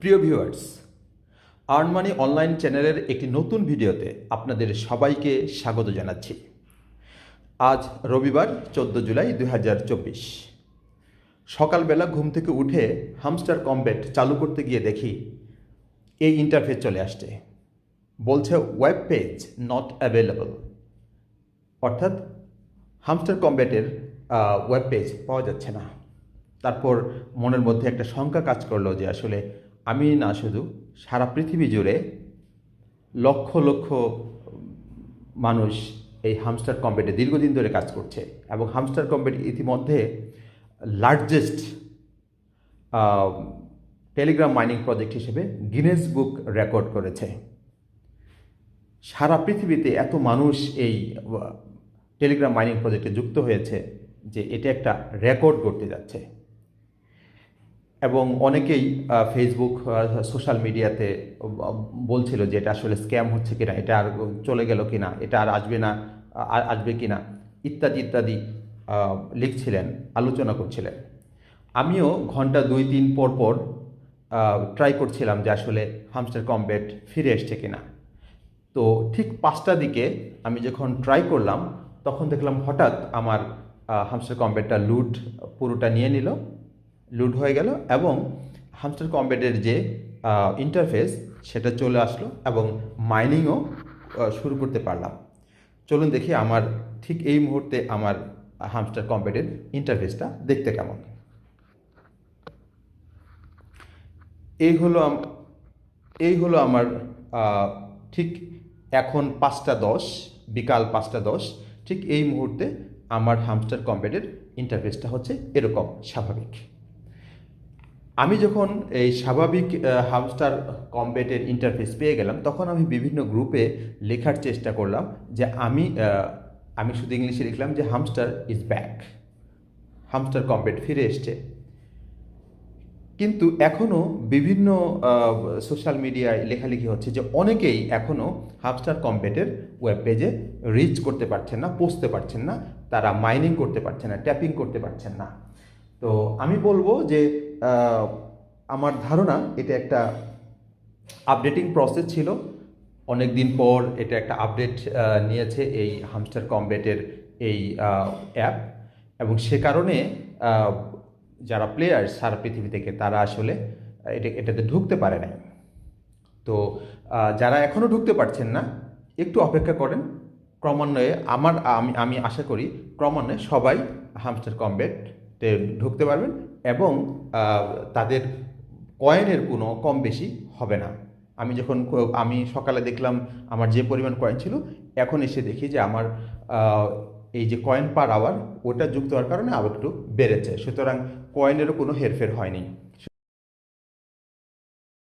প্রিয় viewers earn money online চ্যানেলের একটি নতুন ভিডিওতে আপনাদের সবাইকে স্বাগত জানাচ্ছি। আজ রবিবার, চোদ্দ জুলাই দু হাজার চব্বিশ। সকালবেলা ঘুম থেকে উঠে হামস্টার কমব্যাট চালু করতে গিয়ে দেখি, এই ইন্টারফেস চলে আসছে। বলছে ওয়েব পেজ নট অ্যাভেলেবল অর্থাৎ হামস্টার কমব্যাটের ওয়েব পেজ পাওয়া যাচ্ছে না। তারপর মনের মধ্যে একটা শঙ্কা কাজ করল যে আসলে আমি না শুধু, সারা পৃথিবী জুড়ে লক্ষ লক্ষ মানুষ এই হামস্টার কম্পেটে দীর্ঘদিন ধরে কাজ করছে এবং হামস্টার কম্পেট ইতিমধ্যে লার্জেস্ট টেলিগ্রাম মাইনিং প্রজেক্ট হিসেবে গিনেস বুক রেকর্ড করেছে। সারা পৃথিবীতে এত মানুষ এই টেলিগ্রাম মাইনিং প্রজেক্টে যুক্ত হয়েছে যে এটা একটা রেকর্ড করতে যাচ্ছে। এবং অনেকেই ফেসবুক সোশ্যাল মিডিয়াতে বলছিল যে এটা আসলে স্ক্যাম হচ্ছে কিনা, এটা আর চলে গেল কিনা, এটা আর আসবে না আসবে কিনা, ইত্যাদি ইত্যাদি লিখছিলেন, আলোচনা করছিলেন। আমিও ঘণ্টা দুই, তিন পর পর ট্রাই করছিলাম যে আসলে হামস্টার কমব্যাট ফিরে এসছে কিনা। তো ঠিক পাঁচটা দিকে আমি যখন ট্রাই করলাম, তখন দেখলাম হঠাৎ আমার হামস্টার কম্বেটটা লুট পুরোটা নিয়ে নিল। লুট হয়ে গেল এবং হামস্টার কম্বেটের যে ইন্টারফেস সেটা চলে আসলো এবং মাইনিংও শুরু করতে পারলাম। চলুন দেখি আমার ঠিক এই মুহূর্তে আমার হামস্টার কম্বেটের ইন্টারফেসটা দেখতে কেমন। এই হলো এই হলো আমার ঠিক এখন পাঁচটা দশ, বিকাল পাঁচটা দশ, ঠিক এই মুহূর্তে আমার হামস্টার কম্বেটের ইন্টারফেসটা হচ্ছে এরকম, স্বাভাবিক। আমি যখন এই স্বাভাবিক হামস্টার কম্বেটের ইন্টারফেস পেয়ে গেলাম, তখন আমি বিভিন্ন গ্রুপে লেখার চেষ্টা করলাম যে আমি আমি শুধু ইংলিশে লিখলাম যে Hamster is back Hamster Combat ফিরে এসছে। কিন্তু এখনও বিভিন্ন সোশ্যাল মিডিয়ায় লেখালেখি হচ্ছে যে অনেকেই এখনও হামস্টার কম্বেটের ওয়েব পেজে রিচ করতে পারছেন না, পৌঁছতে পারছেন না, তারা মাইনিং করতে পারছেন না ট্যাপিং করতে পারছেন না। তো আমি বলব যে আমার ধারণা এটা একটা আপডেটিং প্রসেস ছিল। অনেক দিন পর এটা একটা আপডেট নিয়েছে এই হামস্টার কমব্যাটের এই অ্যাপ এবং সে কারণে যারা প্লেয়ার সারা পৃথিবী থেকে তারা আসলে এটা, এটাতে ঢুকতে পারে নাই। তো যারা এখনও ঢুকতে পারছেন না, একটু অপেক্ষা করেন। ক্রমান্বয়ে আমার, আমি আমি আশা করি ক্রমান্বয়ে সবাই হামস্টার কমব্যাটে ঢুকতে পারবেন। এবং তাদের কয়েনের কোনো কম বেশি হবে না। আমি যখন আমি সকালে দেখলাম আমার যে পরিমাণ কয়েন ছিল, এখন এসে দেখি যে আমার এই যে কয়েন পার আওয়ার, ওটা যুক্ত হওয়ার কারণে আবার একটু বেড়েছে। সুতরাং কয়েনেরও কোনো হেরফের হয়নি।